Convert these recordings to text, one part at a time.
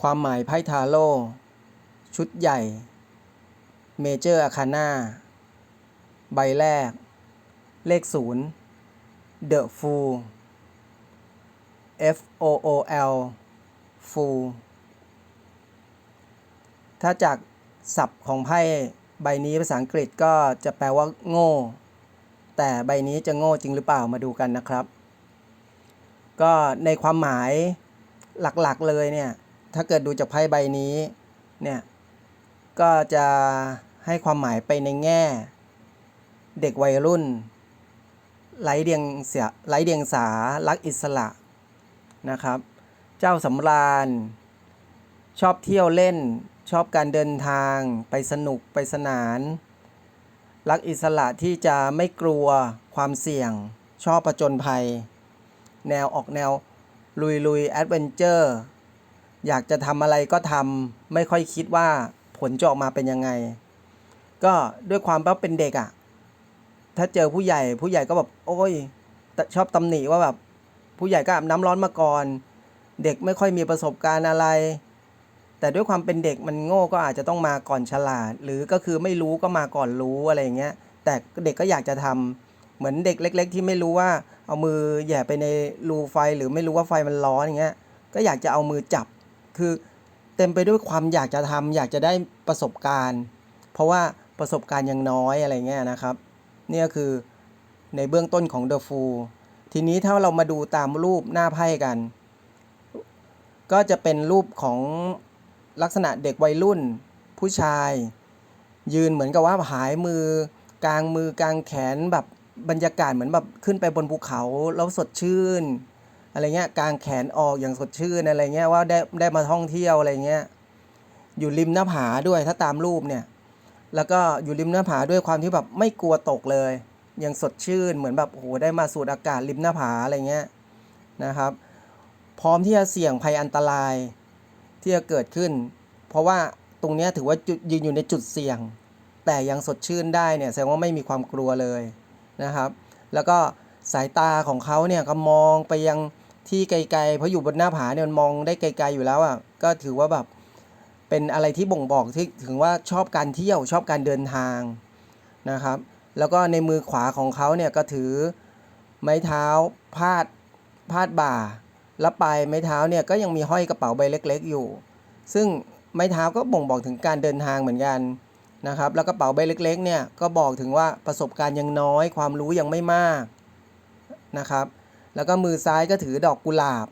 ความหมายไพ่ทาโร่ชุดใหญ่ เมเจอร์อาคาน่า ใบแรก เลขศูนย์ The Fool F O O L Fool ถ้าจากศัพท์ของไพ่ใบนี้ภาษาอังกฤษก็จะแปลว่า โง่ แต่ใบนี้จะโง่จริงหรือเปล่ามาดูกันนะครับ ก็ในความหมายหลักๆเลยเนี่ย ถ้าเกิดดูจากไพ่ใบนี้เนี่ยก็จะให้ความหมายไปในแง่ เด็กวัยรุ่นไร้เดียงเสียไร้เดียงสารักอิสระนะครับ เจ้าสำราญ ชอบเที่ยวเล่น ชอบการเดินทาง ไปสนุกไปสนาน รักอิสระที่จะไม่กลัวความเสี่ยง ชอบประจนภัย แนวออกแนวลุยลุยแอดเวนเจอร์ อยากจะทำอะไรก็ทำไม่ค่อยคิดว่าผลจะออกมาเป็นยังไง ก็ด้วยความว่าเป็นเด็กอะ่ะ ถ้าเจอผู้ใหญ่ผู้ใหญ่ก็แบบโอ้ยชอบตำหนิว่าแบบผู้ใหญ่ก็อาบน้ำร้อนมาก่อน เด็กไม่ค่อยมีประสบการณ์อะไร แต่ด้วยความเป็นเด็กมันโง่ก็อาจจะต้องมาก่อนฉลาด หรือก็คือไม่รู้ก็มาก่อนรู้อะไรอย่างเงี้ย แต่เด็กก็อยากจะทำเหมือนเด็กเล็ก ๆ ที่ไม่รู้ว่าเอามือแย่ไปในรูไฟหรือไม่รู้ว่าไฟมันร้อนอย่างเงี้ย ก็อยากจะเอามือจับ คือเต็มไปด้วยความอยากจะทำอยากจะได้ประสบการณ์ เพราะว่าประสบการณ์ยังน้อยอะไรเงี้ยนะครับเนี่ยคือในเบื้องต้นของ The Fool ทีนี้ถ้าเรามาดูตามรูปหน้าไพ่กัน ก็จะเป็นรูปของลักษณะเด็กวัยรุ่น ผู้ชาย ยืนเหมือนกับว่าหายมือกลางมือกลางแขนแบบบรรยากาศเหมือนแบบขึ้นไปบนภูเขาแล้วสดชื่น อะไรเงี้ยกางแขนออกอย่างสดชื่นอะไรเงี้ยว่าได้ได้มาท่องเที่ยวอะไรเงี้ยอยู่ริมหน้าผาด้วยถ้าตามรูปเนี่ย แล้วก็อยู่ริมหน้าผาด้วยความที่แบบไม่กลัวตกเลยยังสดชื่นเหมือนแบบโอ้โหได้มาสูดอากาศริมหน้าผาอะไรเงี้ยนะครับ พร้อมที่จะเสี่ยงภัยอันตรายที่จะเกิดขึ้น เพราะว่าตรงนี้ถือว่าจุดยืนอยู่ในจุดเสี่ยง แต่ยังสดชื่นได้เนี่ยแสดงว่าไม่มีความกลัวเลยนะครับ แล้วก็สายตาของเขาเนี่ยก็มองไปยัง ที่ไกลๆเพราะอยู่บนหน้าผาเนี่ยมันมองได้ไกลๆอยู่แล้วอะก็ถือว่าแบบเป็นอะไรที่บ่งบอกที่ถึงว่าชอบการเที่ยวชอบการเดินทางนะครับ แล้วก็ในมือขวาของเขาเนี่ยก็ถือไม้เท้าพาดพาดบ่า แล้วปลายไม้เท้าเนี่ยก็ยังมีห้อยกระเป๋าใบเล็กๆอยู่ ซึ่งไม้เท้าก็บ่งบอกถึงการเดินทางเหมือนกันนะครับ แล้วกระเป๋าใบเล็กๆเนี่ยก็บอกถึงว่าประสบการณ์ยังน้อยความรู้ยังไม่มากนะครับ แล้วก็มือซ้ายก็ถือดอกกุหลาบ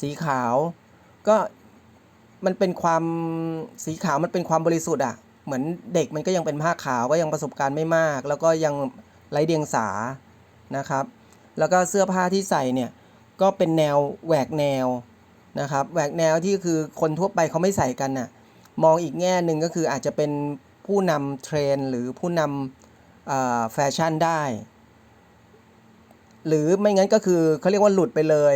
สีขาวก็มันเป็นความสีขาวมันเป็นความบริสุทธิ์อะเหมือนเด็กมันก็ยังเป็นผ้าขาวก็ยังประสบการณ์ไม่มาก แล้วก็ยังไร้เดียงสานะครับ แล้วก็เสื้อผ้าที่ใส่เนี่ยก็เป็นแนวแหวกแนวนะครับแหวกแนวที่คือคนทั่วไปเขาไม่ใส่กันน่ะมองอีกแง่หนึ่งก็คืออาจจะเป็นผู้นำเทรนหรือผู้นำแฟชั่นได้ หรือไม่งั้นก็คือเขาเรียกว่าหลุดไปเลย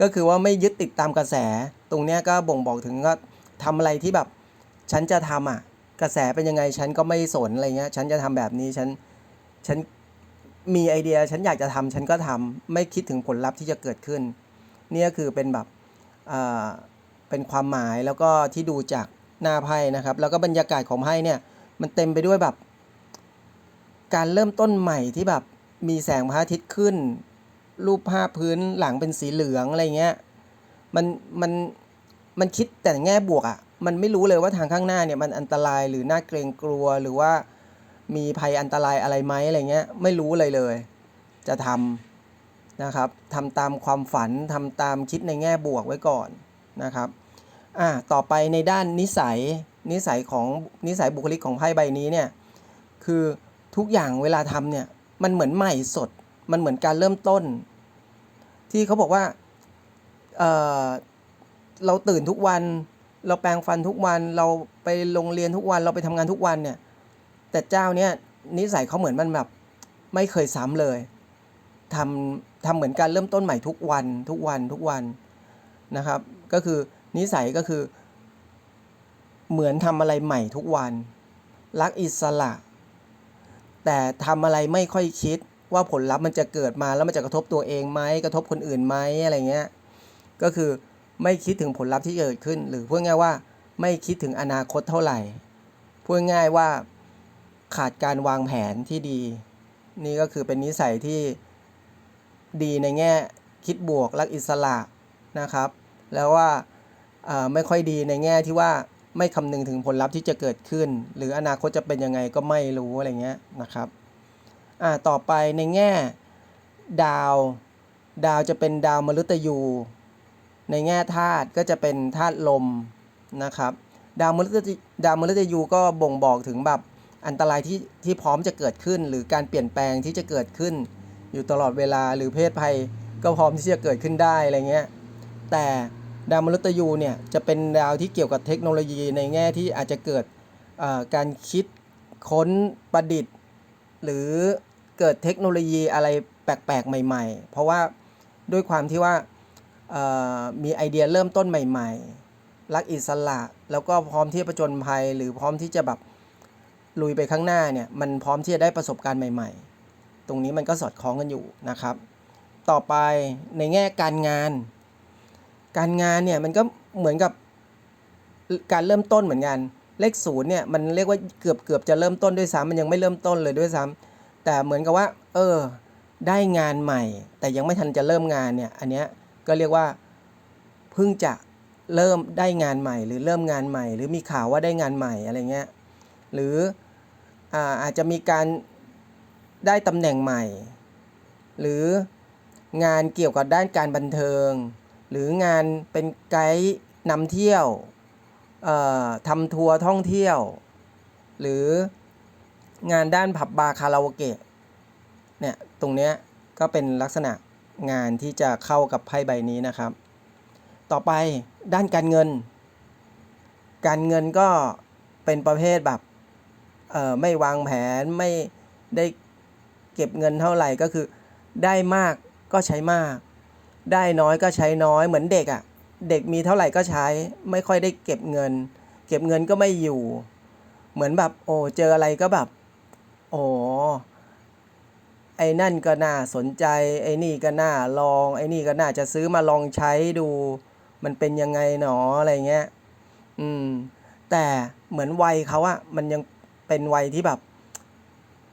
ก็คือว่าไม่ยึดติดตามกระแส ตรงเนี้ยก็บ่งบอกถึงว่าทำอะไรที่แบบฉันจะทำอะ กระแสเป็นยังไงฉันก็ไม่สนอะไรเงี้ย ฉันจะทำแบบนี้ฉันฉันมีไอเดียฉันอยากจะทำฉันก็ทำไม่คิดถึงผลลัพธ์ที่จะเกิดขึ้น เนี่ยคือเป็นแบบอ่าเป็นความหมายแล้วก็ที่ดูจากหน้าไพ่นะครับ แล้วก็บรรยากาศของไพ่เนี่ยมันเต็มไปด้วยแบบ การเริ่มต้นใหม่ที่แบบ มีแสงพระอาทิตย์ขึ้น รูปภาพพื้นหลังเป็นสีเหลืองอะไรเงี้ยมันมันมันคิดแต่แง่บวกอะ่ะมันไม่รู้เลยว่าทางข้างหน้าเนี่ยมันอันตรายหรือน่าเกรงกลัวหรือว่ามีภัยอันตรายอะไรไหมอะไรเงี้ยไม่รู้เลยเลย จะทำนะครับทำตามความฝันทำตามคิดในแง่บวกไว้ก่อนนะครับอ่าต่อไปในด้านนิสัยนิสัยของนิสัยบุคลิกของไพ่ใบนี้เนี่ยคือทุกอย่างเวลาทำเนี่ย มันเหมือนใหม่สด มันเหมือนการเริ่มต้น ที่เขาบอกว่าเเราตื่นทุกวัน เราแปรงฟันทุกวัน เราไปโรงเรียนทุกวัน เราไปทำงานทุกวันเนี่ย แต่เจ้าเนี่ยนิสัยเขาเหมือนมันแบบไม่เคยซ้ำเลยทำทำเหมือนการเริ่มต้นใหม่ทุกวัน ทุกวัน ทุกวันนะครับ ก็คือนิสัยก็คือ เหมือนทำอะไรใหม่ทุกวัน รักอิสระ แต่ทำอะไรไม่ค่อยคิดว่าผลลัพธ์มันจะเกิดมาแล้วมันจะกระทบตัวเองไหมกระทบคนอื่นไหมอะไรเงี้ยก็คือไม่คิดถึงผลลัพธ์ที่เกิดขึ้น หรือพูดง่ายว่าไม่คิดถึงอนาคตเท่าไหร่พูดง่ายว่าขาดการวางแผนที่ดี นี่ก็คือเป็นนิสัยที่ดีในแง่คิดบวกรักอิสระนะครับ แล้วว่าไม่ค่อยดีในแง่ที่ว่า ไม่คำนึงถึงผลลัพธ์ที่จะเกิดขึ้น หรืออนาคตจะเป็นยังไงก็ไม่รู้อะไรเงี้ยนะครับอ่าต่อไปในแง่ ดาว ดาวจะเป็นดาวมฤตยู ในแง่ธาตุก็จะเป็นธาตุลมนะครับ ดาวมฤตยูดาวมฤตยูก็บ่งบอกถึงแบบอันตรายที่ที่พร้อมจะเกิดขึ้น หรือการเปลี่ยนแปลงที่จะเกิดขึ้น อยู่ตลอดเวลาหรือเพศภัยก็พร้อมที่จะเกิดขึ้นได้อะไรเงี้ยแต่ ดาวมฤตยูเนี่ยจะเป็นดาวที่เกี่ยวกับเทคโนโลยีในแง่ที่อาจจะเกิดการคิดค้นประดิษฐ์ หรือเกิดเทคโนโลยีอะไรแปลกๆ ใหม่ ๆ เพราะว่าด้วยความที่ว่ามีไอเดียเริ่มต้นใหม่ ๆ รักอิสระ แล้วก็พร้อมที่จะประจนภัย หรือพร้อมที่จะแบบลุยไปข้างหน้าเนี่ยมันพร้อมที่จะได้ประสบการณ์ใหม่ ๆ ตรงนี้มันก็สอดคล้องกันอยู่นะครับ ต่อไปในแง่การงาน การงานเนี่ยมันก็เหมือนกับการเริ่มต้นเหมือนกัน เลขศูนย์เนี่ยมันเรียกว่าเกือบเกือบจะเริ่มต้นด้วยซ้ำมันยังไม่เริ่มต้นเลยด้วยซ้ำแต่เหมือนกับว่า เออ ได้งานใหม่ แต่ยังไม่ทันจะเริ่มงานเนี่ย อันเนี้ยก็เรียกว่าเพิ่งจะเริ่มได้งานใหม่ หรือเริ่มงานใหม่ หรือมีข่าวว่าได้งานใหม่อะไรเงี้ยหรืออาอาจจะมีการได้ตำแหน่งใหม่ หรืองานเกี่ยวกับด้านการบันเทิง หรืองานเป็นไกด์นำเที่ยวเอ่อทำทัวร์ท่องเที่ยว หรืองานด้านผับบาร์คาราโอเกะเนี่ยตรงเนี้ยก็เป็นลักษณะงานที่จะเข้ากับไพ่ใบนี้นะครับ ต่อไปด้านการเงิน การเงินก็เป็นประเภทแบบเอ่อไม่วางแผนไม่ได้เก็บเงินเท่าไหร่ก็คือ ได้มากก็ใช้มาก ได้น้อยก็ใช้น้อยเหมือนเด็กอะ่ะ เด็กมีเท่าไหร่ก็ใช้ ไม่ค่อยได้เก็บเงิน เก็บเงินก็ไม่อยู่ เหมือนแบบโอ้เจออะไรก็แบบโอ้ไอ้นั่นก็น่าสนใจ ไอ้นี่ก็น่าลอง ไอ้นี่ก็น่าจะซื้อมาลองใช้ดู มันเป็นยังไงหนออะไรเงี้ย อืม แต่เหมือนวัยเขาอะมันยังเป็นวัยที่แบบ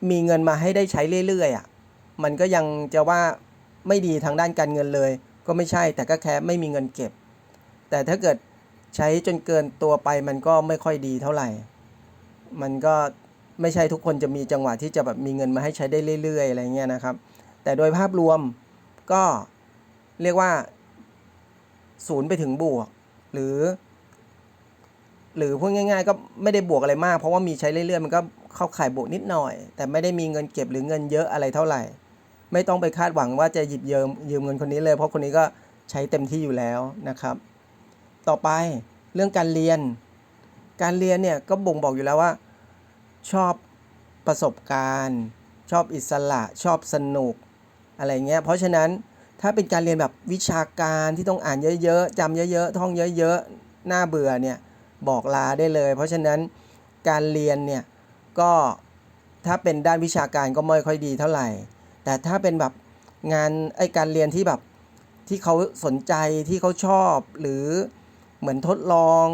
มีเงินมาให้ได้ใช้เรื่อยๆอะมันก็ยังจะว่า ไม่ดีทางด้านการเงินเลย ก็ไม่ใช่แต่ก็แค่ไม่มีเงินเก็บ แต่ถ้าเกิดใช้จนเกินตัวไปมันก็ไม่ค่อยดีเท่าไหร่ มันก็ไม่ใช่ทุกคนจะมีจังหวะที่จะแบบมีเงินมาให้ใช้ได้เรื่อย ๆ อะไรเงี้ยนะครับ แต่โดยภาพรวมก็เรียกว่าศูนย์ไปถึงบวก หรือ หรือพูดง่าย ๆ ก็ไม่ได้บวกอะไรมาก เพราะว่ามีใช้เรื่อยๆ มันก็เข้าข่ายบวกนิดหน่อย แต่ไม่ได้มีเงินเก็บหรือเงินเยอะอะไรเท่าไหร่ ไม่ต้องไปคาดหวังว่าจะหยิบยืมยืมเงินคนนี้เลย เพราะคนนี้ก็ใช้เต็มที่อยู่แล้วนะครับ ต่อไปเรื่องการเรียน การเรียนเนี่ยก็บ่งบอกอยู่แล้วว่า ชอบประสบการณ์ ชอบอิสระชอบสนุกอะไรเงี้ยเพราะฉะนั้นถ้าเป็นการเรียนแบบวิชาการที่ต้องอ่านเยอะๆจำเยอะๆท่องเยอะๆน่าเบื่อเนี่ยบอกลาได้เลย เพราะฉะนั้นการเรียนเนี่ยก็ถ้าเป็นด้านวิชาการก็ไม่ค่อยดีเท่าไหร่ แต่ถ้าเป็นแบบงานไอการเรียนที่แบบที่เขาสนใจที่เขาชอบ หรือเหมือนทดลอง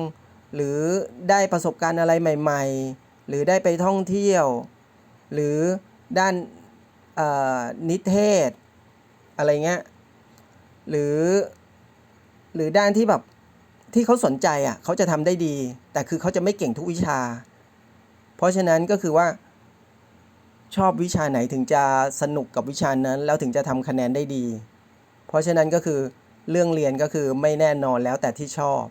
หรือได้ประสบการณ์อะไรใหม่ ๆ หรือได้ไปท่องเที่ยว หรือด้านอ่อนิเทศ อะไรเงี้ยหรือหรือด้านที่แบบที่เขาสนใจอะเขาจะทำได้ดี แต่คือเขาจะไม่เก่งทุกวิชา เพราะฉะนั้นก็คือว่า ชอบวิชาไหนถึงจะสนุกกับวิชานั้น แล้วถึงจะทำคะแนนได้ดี เพราะฉะนั้นก็คือเรื่องเรียนก็คือไม่แน่นอนแล้วแต่ที่ชอบ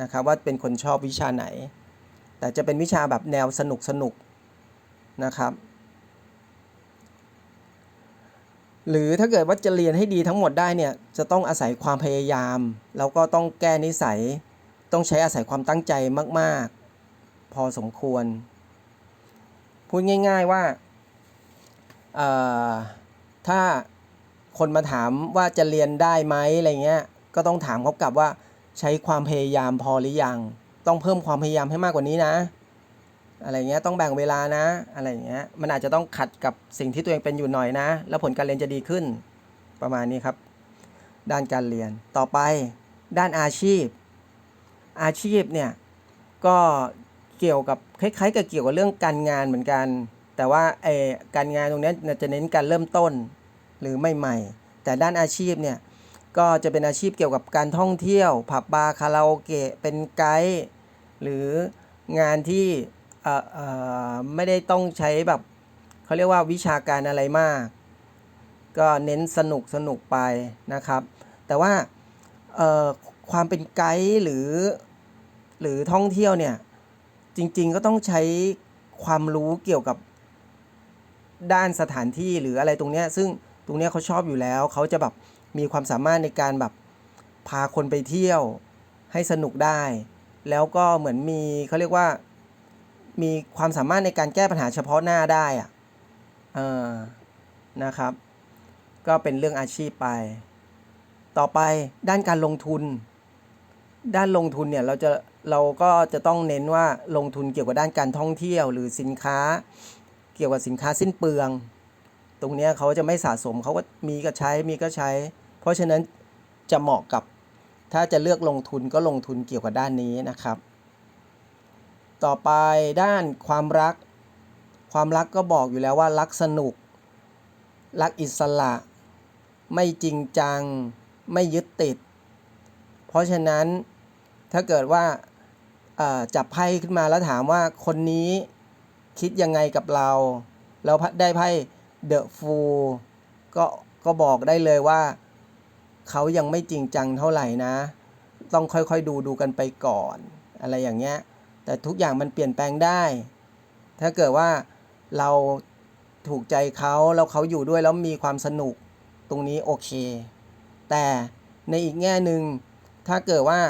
นะครับว่าเป็นคนชอบวิชาไหน แต่จะเป็นวิชาแบบแนวสนุกสนุกนะครับ หรือถ้าเกิดว่าจะเรียนให้ดีทั้งหมดได้เนี่ยจะต้องอาศัยความพยายาม แล้วก็ต้องแก้นิสัย ต้องใช้อาศัยความตั้งใจมาก ๆ พอสมควร พูดง่าย ๆว่าเอ่อ ถ้าคนมาถามว่าจะเรียนได้ไหมอะไรเงี้ยก็ต้องถามเขากลับว่าใช้ความพยายามพอหรือยัง ต้องเพิ่มความพยายามให้มากกว่านี้นะ อะไรเงี้ยต้องแบ่งเวลานะ อะไรเงี้ยมันอาจจะต้องขัดกับสิ่งที่ตัวเองเป็นอยู่หน่อยนะ แล้วผลการเรียนจะดีขึ้น ประมาณนี้ครับ ด้านการเรียนต่อไป ด้านอาชีพ อาชีพเนี่ยก็เกี่ยวกับคล้ายๆกับเกี่ยวกับเรื่องการงานเหมือนกัน แต่ว่าไอการงานตรงนี้จะเน้นการเริ่มต้นหรือใหม่ๆ แต่ด้านอาชีพเนี่ยก็จะเป็นอาชีพเกี่ยวกับการท่องเที่ยว ผับบาร์คาราโอเกะเป็นไกด์หรืองานที่เออเออไม่ได้ต้องใช้แบบเขาเรียกว่าวิชาการอะไรมาก ก็เน้นสนุกสนุกไปนะครับ แต่ว่าเออความเป็นไกด์หรือ หรือท่องเที่ยวเนี่ยจริงๆก็ต้องใช้ความรู้เกี่ยวกับ ด้านสถานที่หรืออะไรตรงเนี้ยซึ่งตรงเนี้ยเขาชอบอยู่แล้ว เขาจะแบบมีความสามารถในการแบบพาคนไปเที่ยวให้สนุกได้ แล้วก็เหมือนมีเขาเรียกว่ามีความสามารถในการแก้ปัญหาเฉพาะหน้าได้อะเออนะครับ ก็เป็นเรื่องอาชีพไป ต่อไปด้านการลงทุน ด้านลงทุนเนี่ยเราจะเราก็จะต้องเน้นว่าลงทุนเกี่ยวกับด้านการท่องเที่ยวหรือสินค้า เกี่ยวกับสินค้าสิ้นเปลือง ตรงนี้เขาจะไม่สะสมเขาก็มีก็ใช้มีก็ใช้ เพราะฉะนั้นจะเหมาะกับถ้าจะเลือกลงทุนก็ลงทุนเกี่ยวกับด้านนี้นะครับ ต่อไปด้านความรัก ความรักก็บอกอยู่แล้วว่ารักสนุก รักอิสระ ไม่จริงจัง ไม่ยึดติด เพราะฉะนั้นถ้าเกิดว่าจับไพ่ขึ้นมาแล้วถามว่าคนนี้ คิดยังไงกับเรา เราได้ไพ่เดอะฟูก็ก็บอกได้เลยว่า เขายังไม่จริงจังเท่าไหร่นะ ต้องค่อยๆดูดูกันไปก่อน อะไรอย่างเงี้ย แต่ทุกอย่างมันเปลี่ยนแปลงได้ ถ้าเกิดว่าเราถูกใจเขาแล้วเขาอยู่ด้วยแล้วมีความสนุกตรงนี้โอเค แต่ในอีกแง่หนึ่งถ้าเกิดว่า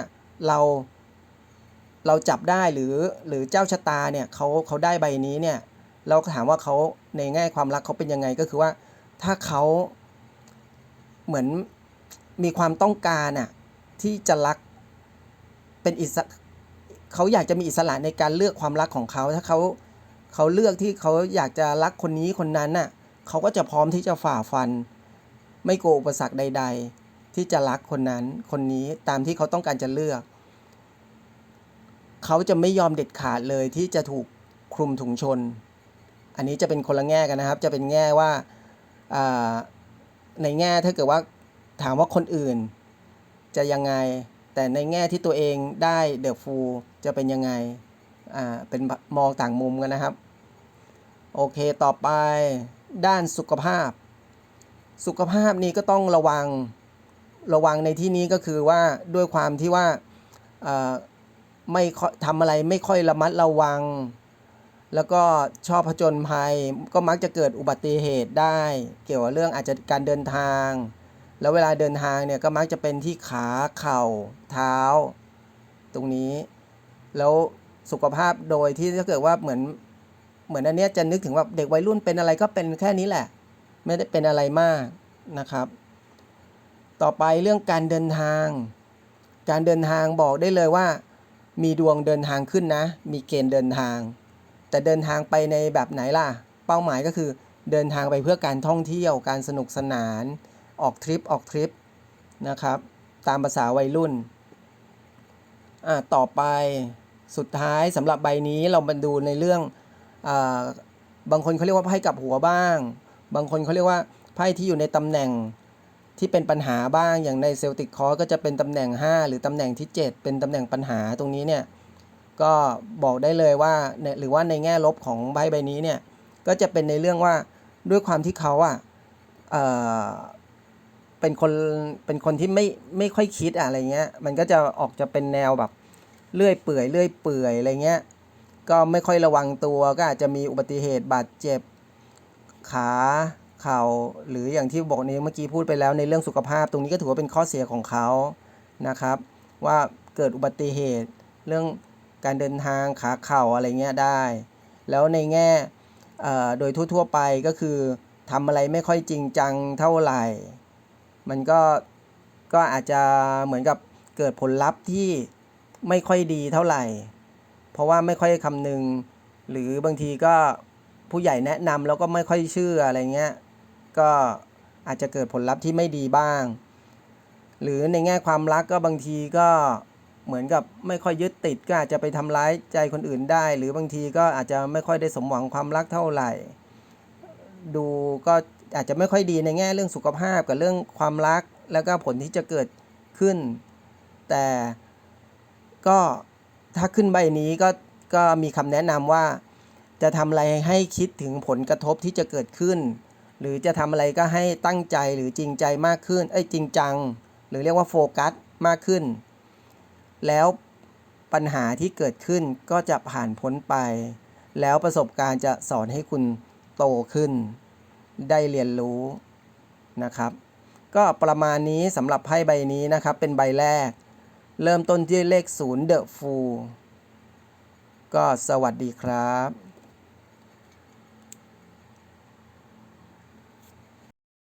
เรา เราจับได้หรือหรือเจ้าชะตาเนี่ยเขาเขาได้ใบนี้เนี่ยเราก็ถามว่าเขาในแง่ความรักเขาเป็นยังไงก็คือว่าถ้าเขาเหมือนมีความต้องการอะที่จะรักเป็นอิสระเขาอยากจะมีอิสระในการเลือกความรักของเขาถ้าเขาเขาเลือกที่เขาอยากจะรักคนนี้คนนั้นน่ะเขาก็จะพร้อมที่จะฝ่าฟัน ไม่กลัวอุปสรรคใด ๆ ที่จะรักคนนั้นคนนี้ตามที่เขาต้องการจะเลือก เขาจะไม่ยอมเด็ดขาดเลยที่จะถูกคลุมถุงชน อันนี้จะเป็นคนละแง่กันนะครับ จะเป็นแง่ว่าในแง่ถ้าเกิดว่าถามว่าคนอื่นจะยังไง แต่ในแง่ที่ตัวเองได้เดอะฟูจะเป็นยังไงอ่าเป็นมองต่างมุมกันนะครับ โอเคต่อไปด้านสุขภาพ สุขภาพนี่ก็ต้องระวังระวังในที่นี้ก็คือว่าด้วยความที่ว่า ไม่ทำอะไรไม่ค่อยระมัดระวัง แล้วก็ชอบผจญภัย ก็มักจะเกิดอุบัติเหตุได้ เกี่ยวกับเรื่องอาจจะการเดินทาง แล้วเวลาเดินทางเนี่ยก็มักจะเป็นที่ขาเข่าเท้า ตรงนี้ แล้วสุขภาพโดยที่ถ้าเกิดว่าเหมือนเหมือนอันเนี้ยจะนึกถึงว่าเด็กวัยรุ่นเป็นอะไรก็เป็นแค่นี้แหละ ไม่ได้เป็นอะไรมากนะครับ ต่อไปเรื่องการเดินทาง การเดินทางบอกได้เลยว่า มีดวงเดินทางขึ้นนะ มีเกณฑ์เดินทาง แต่เดินทางไปในแบบไหนล่ะ เป้าหมายก็คือเดินทางไปเพื่อการท่องเที่ยว การสนุกสนาน ออกทริป ออกทริปนะครับ ตามภาษาวัยรุ่น อ่า ต่อไป สุดท้ายสำหรับใบนี้เรามาดูในเรื่องอาบางคนเขาเรียกว่าไพ่กับหัวบ้าง บางคนเขาเรียกว่าไพ่ที่อยู่ในตำแหน่ง ที่เป็นปัญหาบ้างอย่างในเซลติกคอร์ก็จะเป็นตำแหน่ง 5 หรือตำแหน่งที่ 7 เป็นตำแหน่งปัญหาตรงนี้เนี่ยก็บอกได้เลยว่าในหรือว่าในแง่ลบของใบใบนี้เนี่ยก็จะเป็นในเรื่องว่าด้วยความที่เขาอะเออเป็นคนเป็นคนที่ไม่ไม่ค่อยคิดอะอะไรเงี้ยมันก็จะออกจะเป็นแนวแบบเลื่อยเปื่อยเลื่อยเปื่อยอะไรเงี้ยก็ไม่ค่อยระวังตัวก็อาจจะมีอุบัติเหตุบาดเจ็บขา เข่าหรืออย่างที่บอกในเมื่อกี้พูดไปแล้วในเรื่องสุขภาพ ตรงนี้ก็ถือว่าเป็นข้อเสียของเขานะครับ ว่าเกิดอุบัติเหตุ เรื่องการเดินทางขาเข่าอะไรเงี้ยได้ แล้วในแง่โดยทั่วๆไปก็คือทำอะไรไม่ค่อยจริงจังเท่าไหร่ มันก็ก็อาจจะเหมือนกับเกิดผลลัพธ์ที่ไม่ค่อยดีเท่าไหร่ เพราะว่าไม่ค่อยคำนึง หรือบางทีก็ผู้ใหญ่แนะนำแล้วก็ไม่ค่อยเชื่ออะไรเงี้ย ก็อาจจะเกิดผลลัพธ์ที่ไม่ดีบ้าง หรือในแง่ความรักก็บางทีก็เหมือนกับไม่ค่อยยึดติดก็อาจจะไปทำร้ายใจคนอื่นได้ หรือบางทีก็อาจจะไม่ค่อยได้สมหวังความรักเท่าไหร่ ดูก็อาจจะไม่ค่อยดีในแง่เรื่องสุขภาพกับเรื่องความรัก แล้วก็ผลที่จะเกิดขึ้น แต่ก็ถ้าขึ้นใบนี้ก็ก็มีคำแนะนำว่า จะทำอะไรให้คิดถึงผลกระทบที่จะเกิดขึ้น หรือจะทำอะไรก็ให้ตั้งใจหรือจริงใจมากขึ้น เอ้ยจริงจัง หรือเรียกว่าโฟกัสมากขึ้น แล้วปัญหาที่เกิดขึ้นก็จะผ่านพ้นไป แล้วประสบการณ์จะสอนให้คุณโตขึ้น ได้เรียนรู้นะครับ ก็ประมาณนี้สำหรับไพ่ใบนี้นะครับ เป็นใบแรก เริ่มต้นที่เลข0 The Fool ก็สวัสดีครับ